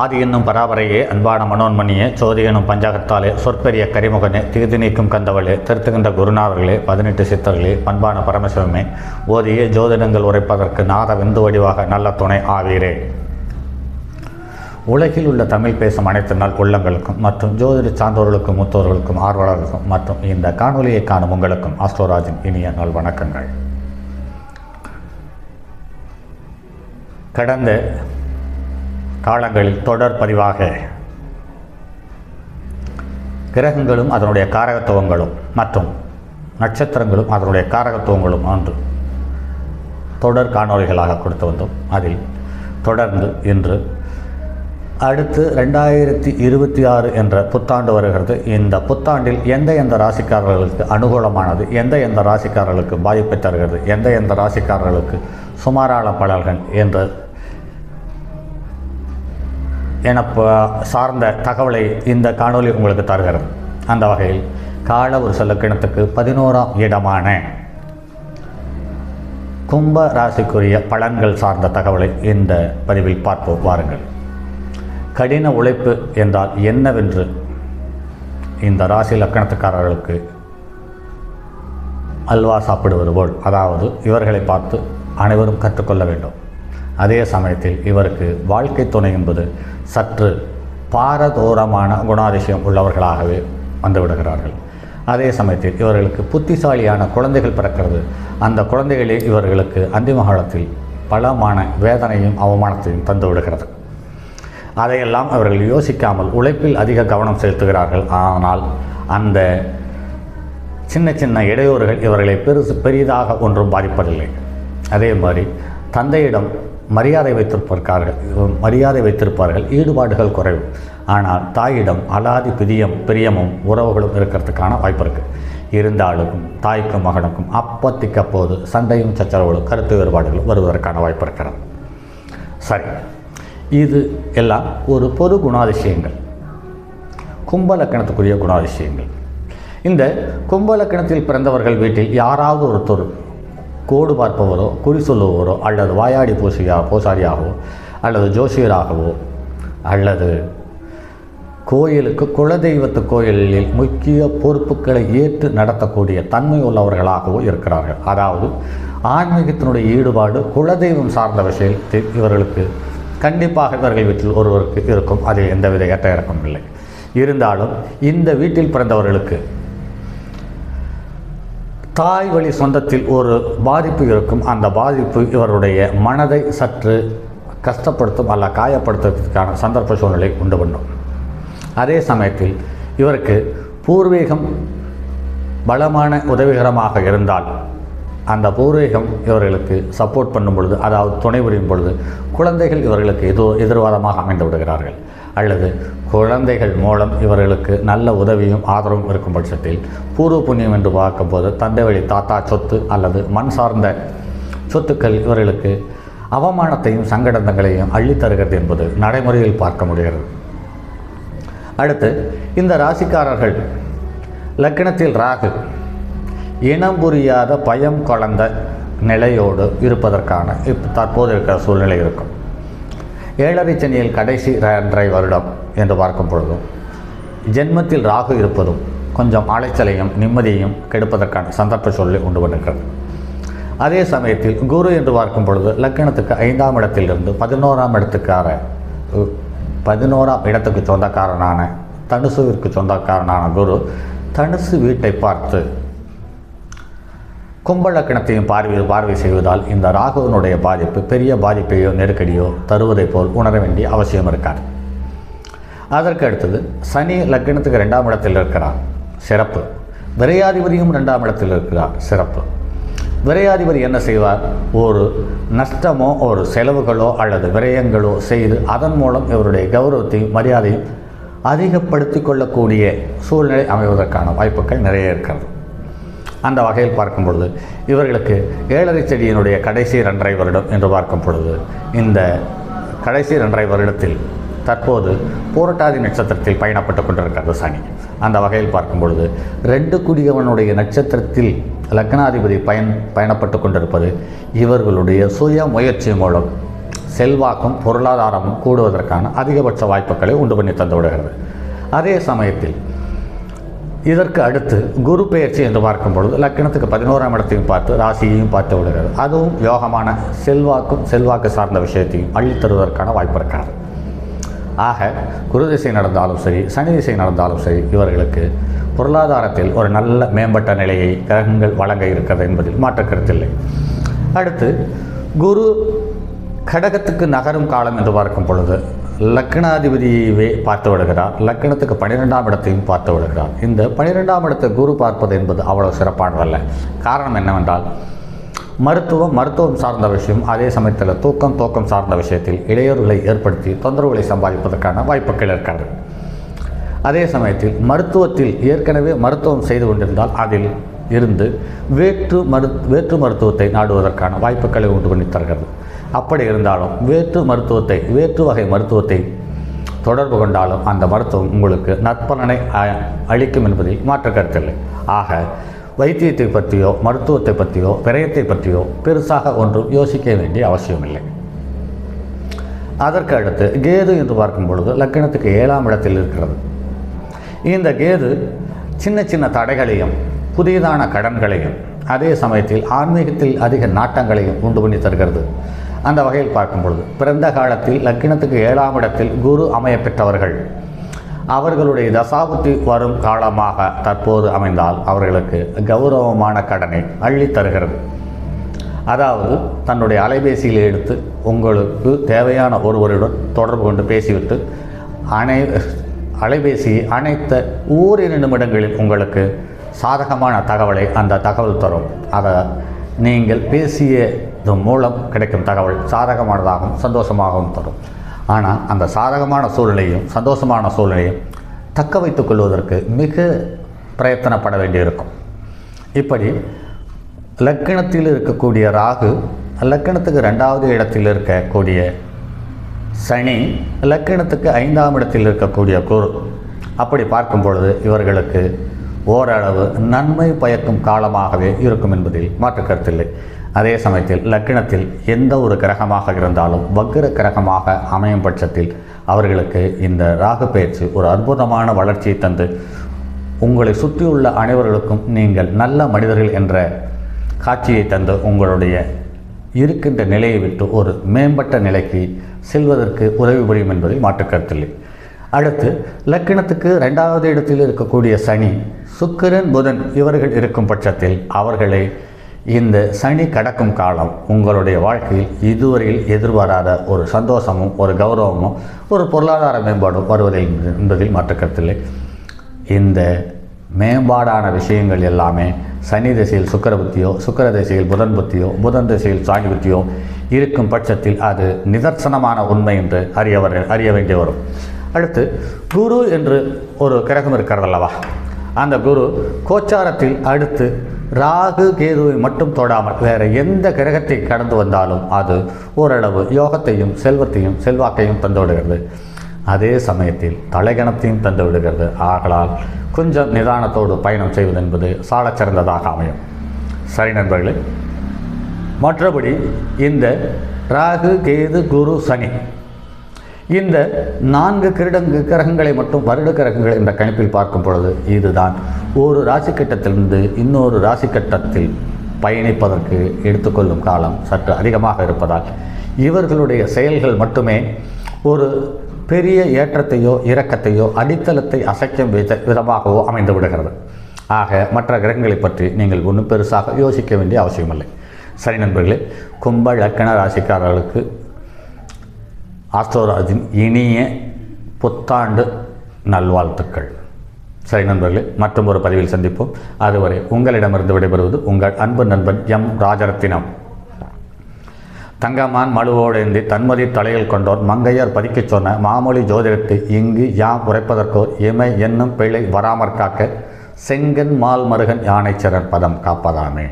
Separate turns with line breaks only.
ஆதி என்னும் பராபரையே அன்பான மனோன்மணியே சோதி எனும் பஞ்சாகத்தாலே சொற்பெரிய கரிமுகனே தீர்த்து நீக்கும் கந்தவளே திருத்துகின்ற குருநாதர்களே பதினெட்டு சித்தர்களே பண்பான பரமசிவமே ஓதிய ஜோதிடங்கள் உரைப்பதற்கு நாத விந்து வடிவாக நல்ல துணை ஆவீரே. உலகில் உள்ள தமிழ் பேசும் அனைத்து நாள் உள்ளங்களுக்கும் மற்றும் ஜோதிட சான்றோர்களுக்கும் மூத்தோர்களுக்கும் ஆர்வலர்களுக்கும் மற்றும் இந்த காணொலியை காணும் உங்களுக்கும் ஆஸ்ட்ரோராஜின் இனிய நாள் வணக்கங்கள். கடந்த காலங்களில் தொடர் பதிவாக கிரகங்களும் அதனுடைய காரகத்துவங்களும் மற்றும் நட்சத்திரங்களும் அதனுடைய காரகத்துவங்களும் ஒன்று தொடர் காணொளிகளாக கொடுத்து வந்தோம். அதில் தொடர்ந்து இன்று அடுத்து ரெண்டாயிரத்தி இருபத்தி ஆறு என்ற புத்தாண்டு வருகிறது. இந்த புத்தாண்டில் எந்த எந்த ராசிக்காரர்களுக்கு அனுகூலமானது எந்த எந்த ராசிக்காரர்களுக்கு பாதிப்பை தருகிறது எந்த எந்த ராசிக்காரர்களுக்கு சுமாரான பலன்கள் என்று என சார்ந்த தகவலை இந்த காணொளி உங்களுக்கு தருகிறது. அந்த வகையில் கால ஒரு செல்லக்கிணத்துக்கு பதினோராம் இடமான கும்ப ராசிக்குரிய பலன்கள் சார்ந்த தகவலை இந்த பதிவில் பார்ப்போம். வாருங்கள். கடின உழைப்பு என்றால் என்னவென்று இந்த ராசி லக்கணத்துக்காரர்களுக்கு அல்வா சாப்பிடுவது போல் அதாவது இவர்களை பார்த்து அனைவரும் கற்றுக்கொள்ள வேண்டும். அதே சமயத்தில் இவருக்கு வாழ்க்கை துணை என்பது சற்று பாரதூரமான குணாதிசயம் உள்ளவர்களாகவே வந்துவிடுகிறார்கள் அதே சமயத்தில் இவர்களுக்கு புத்திசாலியான குழந்தைகள் பிறக்கிறது. அந்த குழந்தைகளே இவர்களுக்கு அந்திம காலத்தில் பலமான வேதனையும் அவமானத்தையும் தந்து விடுகிறது. அதையெல்லாம் அவர்கள் யோசிக்காமல் உழைப்பில் அதிக கவனம் செலுத்துகிறார்கள். ஆனால் அந்த சின்ன சின்ன இடையூறுகள் இவர்களை பெருசு பெரிதாக ஒன்றும் பாதிப்பதில்லை. அதே மாதிரி தந்தையிடம் மரியாதை வைத்திருப்பார்கள். மரியாதை வைத்திருப்பார்கள். ஈடுபாடுகள் குறைவு. ஆனால் தாயிடம் அலாதி பிரியம் பிரியமும் உறவுகளும் இருக்கிறதுக்கான வாய்ப்பு இருக்குது இருந்தாலும் தாய்க்கும் மகனுக்கும் அப்பத்திக்கு அப்போது சண்டையும் சச்சரவுகளும் கருத்து வேறுபாடுகளும் வருவதற்கான வாய்ப்பு இருக்கிறது. சரி. இது எல்லாம் ஒரு பொது குணாதிசயங்கள். கும்பலக்கணத்துக்குரிய குணாதிசயங்கள். இந்த கும்பலக்கணத்தில் பிறந்தவர்கள் வீட்டில் யாராவது ஒருத்தர் கோடு பார்ப்பவரோ குறி சொல்லுபவரோ அல்லது வாயாடி பூசியா பூசாரியாகவோ அல்லது ஜோசியராகவோ அல்லது கோயிலுக்கு குலதெய்வத்து கோயிலில் முக்கிய பொறுப்புகளை ஏற்று நடத்தக்கூடிய தன்மை உள்ளவர்களாகவோ இருக்கிறார்கள். அதாவது ஆன்மீகத்தினுடைய ஈடுபாடு குலதெய்வம் சார்ந்த விஷயத்தில் இவர்களுக்கு கண்டிப்பாக இவர்கள் வீட்டில் ஒருவருக்கு இருக்கும். அதில் எந்தவித ஏற்ற இறக்கம் இல்லை. இருந்தாலும் இந்த வீட்டில் பிறந்தவர்களுக்கு தாய் வழி சொந்தத்தில் ஒரு பாதிப்பு இருக்கும். அந்த பாதிப்பு இவருடைய மனதை சற்று கஷ்டப்படுத்தும் அல்ல காயப்படுத்துவதற்கான சந்தர்ப்ப சூழ்நிலை உண்டு பண்ணும். அதே சமயத்தில் இவருக்கு பூர்வீகம் பலமான உதவிகரமாக இருந்தால் அந்த பூர்வீகம் இவர்களுக்கு சப்போர்ட் பண்ணும் பொழுது அதாவது துணை புரியும் பொழுது குழந்தைகள் இவர்களுக்கு எதோ எதிர்வாதமாக அமைந்து விடுகிறார்கள். அல்லது குழந்தைகள் மூலம் இவர்களுக்கு நல்ல உதவியும் ஆதரவும் இருக்கும் பட்சத்தில் பூர்வ புண்ணியம் என்று பார்க்கும்போது தந்தை வழி தாத்தா சொத்து அல்லது மண் சார்ந்த சொத்துக்கள் இவர்களுக்கு அவமானத்தையும் சங்கடங்களையும் அள்ளித் தருகிறது என்பது நடைமுறையில் பார்க்க முடிகிறது. அடுத்து இந்த ராசிக்காரர்கள் லக்னத்தில் ராகு இனம் புரியாத பயம் கலந்த நிலையோடு இருப்பதற்கான இப்போ தற்போது இருக்கிற சூழ்நிலை இருக்கும். ஏழரை சனியில் கடைசி ரெண்டரை வருடம் என்று பார்க்கும் பொழுதும் ஜென்மத்தில் ராகு இருப்பதும் கொஞ்சம் அலைச்சலையும் நிம்மதியையும் கெடுப்பதற்கான சந்தர்ப்ப சூழலை உண்டு பண்ணிருக்கிறது அதே சமயத்தில் குரு என்று பார்க்கும் பொழுது லக்கணத்துக்கு ஐந்தாம் இடத்திலிருந்து பதினோராம் இடத்துக்கார பதினோராம் இடத்துக்கு சொந்தக்காரனான தனுசுவிற்கு சொந்தக்காரனான குரு தனுசு வீட்டை பார்த்து கும்பலக்கணத்தையும் பார்வை பார்வை செய்வதால் இந்த ராகுவனுடைய பாதிப்பு பெரிய பாதிப்பையோ நெருக்கடியோ தருவதைப் போல் உணர வேண்டிய அவசியம் இருக்காது. அதற்கு அடுத்தது சனி லக்னத்துக்கு ரெண்டாம் இடத்தில் இருக்கிறார். சிறப்பு. விரையாதிபதியும் ரெண்டாம் இடத்தில் இருக்கிறார். சிறப்பு. விரையாதிபதி என்ன செய்வார்? ஒரு நஷ்டமோ ஒரு செலவுகளோ அல்லது விரயங்களோ செய்து அதன் மூலம் இவருடைய கௌரவத்தையும் மரியாதையும் அதிகப்படுத்தி கொள்ளக்கூடிய சூழ்நிலை அமைவதற்கான வாய்ப்புகள் நிறைய இருக்கிறது. அந்த வகையில் பார்க்கும் பொழுது இவர்களுக்கு ஏழரை செடியினுடைய கடைசி ரெண்டரை வருடம் என்று பார்க்கும் பொழுது இந்த கடைசி ரெண்டரை வருடத்தில் தற்போது பூரட்டாதி நட்சத்திரத்தில் பயணப்பட்டு கொண்டிருக்கிறது சனி. அந்த வகையில் பார்க்கும் பொழுது ரெண்டு குடியவனுடைய நட்சத்திரத்தில் லக்னாதிபதி பயன் பயணப்பட்டு கொண்டிருப்பது இவர்களுடைய சுய முயற்சி மூலம் செல்வாக்கும் பொருளாதாரமும் கூடுவதற்கான அதிகபட்ச வாய்ப்புகளை உண்டு பண்ணி தந்து விடுகிறது. அதே சமயத்தில் இதற்கு அடுத்து குரு பெயர்ச்சி என்று பார்க்கும் பொழுது லக்கணத்துக்கு பதினோராம் இடத்தையும் பார்த்து ராசியையும் பார்த்து விடுகிறது அதுவும் யோகமான செல்வாக்கும் செல்வாக்கு சார்ந்த விஷயத்தையும் அள்ளித் தருவதற்கான வாய்ப்பு இருக்காது. ஆக குரு திசை நடந்தாலும் சரி சனி திசை நடந்தாலும் சரி இவர்களுக்கு பொருளாதாரத்தில் ஒரு நல்ல மேம்பட்ட நிலையை கிரகங்கள் வழங்க இருக்கிறது என்பதில் மாற்றக்கருத்தில்லை அடுத்து குரு கடகத்துக்கு நகரும் காலம் என்று பார்க்கும் பொழுது லக்னாதிபதியவே பார்த்து விடுகிறார். லக்னத்துக்கு பன்னிரெண்டாம் இடத்தையும் பார்த்து விடுகிறார். இந்த பன்னிரெண்டாம் இடத்தை குரு பார்ப்பது என்பது அவ்வளோ சிறப்பானதல்ல. காரணம் என்னவென்றால் மருத்துவம் மருத்துவம் சார்ந்த விஷயம் அதே சமயத்தில் தூக்கம் தூக்கம் சார்ந்த விஷயத்தில் இடையூறுகளை ஏற்படுத்தி தொந்தரவுகளை சம்பாதிப்பதற்கான வாய்ப்புகள் இருக்காது. அதே சமயத்தில் மருத்துவத்தில் ஏற்கனவே மருத்துவம் செய்து கொண்டிருந்தால் அதில் இருந்து வேற்று மரு வேற்று மருத்துவத்தை நாடுவதற்கான வாய்ப்புகளை உண்டு பண்ணி தருகிறது. அப்படி இருந்தாலும் வேற்று மருத்துவத்தை வேற்று வகை மருத்துவத்தை தொடர்பு கொண்டாலும் அந்த மருத்துவம் உங்களுக்கு நற்பலனை அளிக்கும் என்பதில் மாற்ற கருத்தில்லை. ஆக வைத்தியத்தை பற்றியோ மருத்துவத்தை பற்றியோ விரயத்தை பற்றியோ பெருசாக ஒன்றும் யோசிக்க வேண்டிய அவசியமில்லை. அதற்கு அடுத்து கேது என்று பார்க்கும் பொழுது லக்கணத்துக்கு ஏழாம் இடத்தில் இருக்கிறது. இந்த கேது சின்ன சின்ன தடைகளையும் புதியதான கடன்களையும் அதே சமயத்தில் ஆன்மீகத்தில் அதிக நாட்டங்களையும் உண்டு பண்ணி தருகிறது. அந்த வகையில் பார்க்கும் பொழுது பிறந்த காலத்தில் லக்கினத்துக்கு ஏழாம் இடத்தில் குரு அமைய பெற்றவர்கள் அவர்களுடைய தசாபுத்தி வரும் காலமாக தற்போது அமைந்தால் அவர்களுக்கு கௌரவமான கடனை அள்ளி தருகிறது. அதாவது தன்னுடைய அலைபேசியில் எடுத்து உங்களுக்கு தேவையான ஒருவருடன் தொடர்பு கொண்டு பேசிவிட்டு அனை அலைபேசியை அனைத்த ஓரிரு நிமிடங்களில் உங்களுக்கு சாதகமான தகவலை அந்த தகவல் தரும். அதை நீங்கள் பேசிய இது மூலம் கிடைக்கும் தகவல் சாதகமானதாகவும் சந்தோஷமாகவும் தரும். ஆனால் அந்த சாதகமான சூழ்நிலையும் சந்தோஷமான சூழ்நிலையும் தக்க வைத்துக் கொள்வதற்கு மிக பிரயத்தனப்பட வேண்டியிருக்கும். இப்படி லக்கணத்தில் இருக்கக்கூடிய ராகு லக்கணத்துக்கு ரெண்டாவது இடத்தில் இருக்கக்கூடிய சனி லக்கணத்துக்கு ஐந்தாம் இடத்தில் இருக்கக்கூடிய குரு அப்படி பார்க்கும் பொழுது இவர்களுக்கு ஓரளவு நன்மை பயக்கும் காலமாகவே இருக்கும் என்பதில் மாற்று கருத்தில்லை அதே சமயத்தில் லக்கினத்தில் எந்த ஒரு கிரகமாக இருந்தாலும் வக்கிர கிரகமாக அமையும் பட்சத்தில் அவர்களுக்கு இந்த ராகு பயிற்சி ஒரு அற்புதமான வளர்ச்சியை தந்து உங்களை சுற்றியுள்ள அனைவர்களுக்கும் நீங்கள் நல்ல மனிதர்கள் என்ற காட்சியை தந்து உங்களுடைய இருக்கின்ற நிலையை விட்டு ஒரு மேம்பட்ட நிலைக்கு செல்வதற்கு உதவி புரியும் என்பதில் மாற்றுக்கருத்தில்லை. அடுத்து லக்கினத்துக்கு ரெண்டாவது இடத்தில் இருக்கக்கூடிய சனி சுக்கிரன் புதன் இவர்கள் இருக்கும் பட்சத்தில் அவர்களை இந்த சனி கடக்கும் காலம் உங்களுடைய வாழ்க்கையில் இதுவரையில் எதிர்பாராத ஒரு சந்தோஷமும் ஒரு கௌரவமும் ஒரு பொருளாதார மேம்பாடும் வருவதில் என்பதில் மாற்று கருத்தில்லை இந்த மேம்பாடான விஷயங்கள் எல்லாமே சனி திசையில் சுக்கர புத்தியோ சுக்கர திசையில் புதன் புத்தியோ புதன் திசையில் சாணி புத்தியோ இருக்கும் பட்சத்தில் அது நிதர்சனமான உண்மை என்று அறிய வர அறிய வேண்டி வரும். அடுத்து குரு என்று ஒரு கிரகம் இருக்கிறதல்லவா அந்த குரு கோச்சாரத்தில் அடுத்து ராகு கேதுவை மட்டும் தொடாமல் வேறு எந்த கிரகத்தை கடந்து வந்தாலும் அது ஓரளவு யோகத்தையும் செல்வத்தையும் செல்வாக்கையும் தந்துவிடுகிறது. அதே சமயத்தில் தலைகணத்தையும் தந்து விடுகிறது ஆகலால் கொஞ்சம் நிதானத்தோடு பயணம் செய்வது என்பது சாலச் சிறந்ததாக அமையும். சரி நண்பர்களே மற்றபடி இந்த ராகு கேது குரு சனி இந்த நான்கு கிரடங்கு கிரகங்களை மட்டும் வருட கிரகங்கள் என்ற கணிப்பில் பார்க்கும் பொழுது இதுதான் ஒரு ராசி கட்டத்திலிருந்து இன்னொரு ராசி கட்டத்தில் பயணிப்பதற்கு எடுத்துக்கொள்ளும் காலம் சற்று அதிகமாக இருப்பதால் இவர்களுடைய செயல்கள் மட்டுமே ஒரு பெரிய ஏற்றத்தையோ இறக்கத்தையோ அடித்தளத்தை அசைக்கும் வித விதமாகவோ அமைந்து விடுகிறது. ஆக மற்ற கிரகங்களை பற்றி நீங்கள் ஒன்றும் பெருசாக யோசிக்க வேண்டிய அவசியமில்லை. சரி நண்பர்களே கும்ப லக்கண ராசிக்காரர்களுக்கு ஆஸ்ட்ரோராஜின் இனிய புத்தாண்டு நல்வாழ்த்துக்கள். சரி நண்பர்களே மற்றும் ஒரு பதிவில் சந்திப்போம். அதுவரை உங்களிடமிருந்து விடைபெறுவது உங்கள் அன்பு நண்பன் எம் ராஜரத்தினம். தங்கமான் மழுவோடேந்தி தன்மதி தலையில் கொண்டோர் மங்கையர் பதிக்கச் சொன்ன மாமொழி ஜோதிடத்தை இங்கு யாம் உரைப்பதற்கோர் இமை என்னும் பிழை வராமற் காக்க செங்கன் மால் மருகன் யானைச்சரர் பதம் காப்பதாமே.